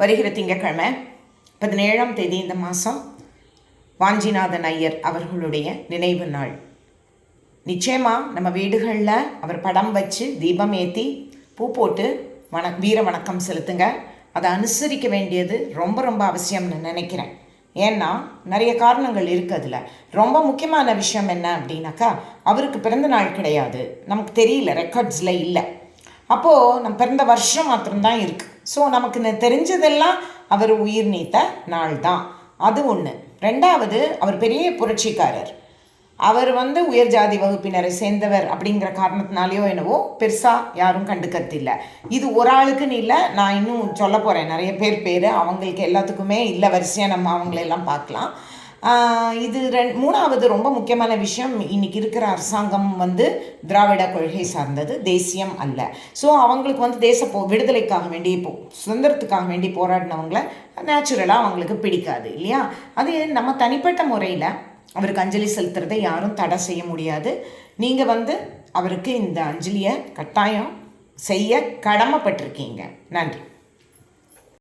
வருகிற திங்கட்கிழமை பதினேழாம் தேதி இந்த மாதம் வாஞ்சிநாதன் ஐயர் அவர்களுடைய நினைவு நாள். நிச்சயமாக நம்ம வீடுகளில் அவர் படம் வச்சு தீபம் ஏற்றி பூ போட்டு வண வீர வணக்கம் செலுத்துங்க. அதை அனுசரிக்க வேண்டியது ரொம்ப ரொம்ப அவசியம்னு நினைக்கிறேன். ஏன்னா நிறைய காரணங்கள் இருக்குது அதில். ரொம்ப முக்கியமான விஷயம் என்ன அப்படின்னாக்கா அவருக்கு பிறந்த நாள் கிடையாது. நமக்கு தெரியல ரெக்கார்ட்ஸில் இல்லை. அப்போது நம்ம பிறந்த வருஷம் மாத்திரம்தான் இருக்குது ஸோ நமக்கு தெரிஞ்சதெல்லாம் அவர் உயிர் நீத்த நாள் தான் அது ஒன்று ரெண்டாவது அவர் பெரிய புரட்சிக்காரர். அவர் வந்து உயர் ஜாதி வகுப்பினரை சேர்ந்தவர் அப்படிங்கிற காரணத்தினாலேயோ என்னவோ பெருசாக யாரும் கண்டுக்கறதில்லை. இது ஒரு ஆளுக்குன்னு இல்லை நான் இன்னும் சொல்ல போகிறேன் நிறைய பேர் பேர் அவங்களுக்கு எல்லாத்துக்குமே இல்லை வரிசையாக நம்ம அவங்களெல்லாம் பார்க்கலாம். இது ரெண் மூணாவது ரொம்ப முக்கியமான விஷயம் இன்னைக்கு இருக்கிற அரசாங்கம் வந்து திராவிட கொள்கை சார்ந்தது தேசியம் அல்ல. ஸோ அவங்களுக்கு வந்து தேச போ விடுதலைக்காக வேண்டி இப்போ சுதந்திரத்துக்காக வேண்டி போராடினவங்கள நேச்சுரலாக அவங்களுக்கு பிடிக்காது இல்லையா? அது நம்ம தனிப்பட்ட முறையில் அவருக்கு அஞ்சலி செலுத்துறதை யாரும் தடை செய்ய முடியாது. நீங்கள் வந்து அவருக்கு இந்த அஞ்சலியை கட்டாயம் செய்ய கடமைப்பட்டிருக்கீங்க. நன்றி.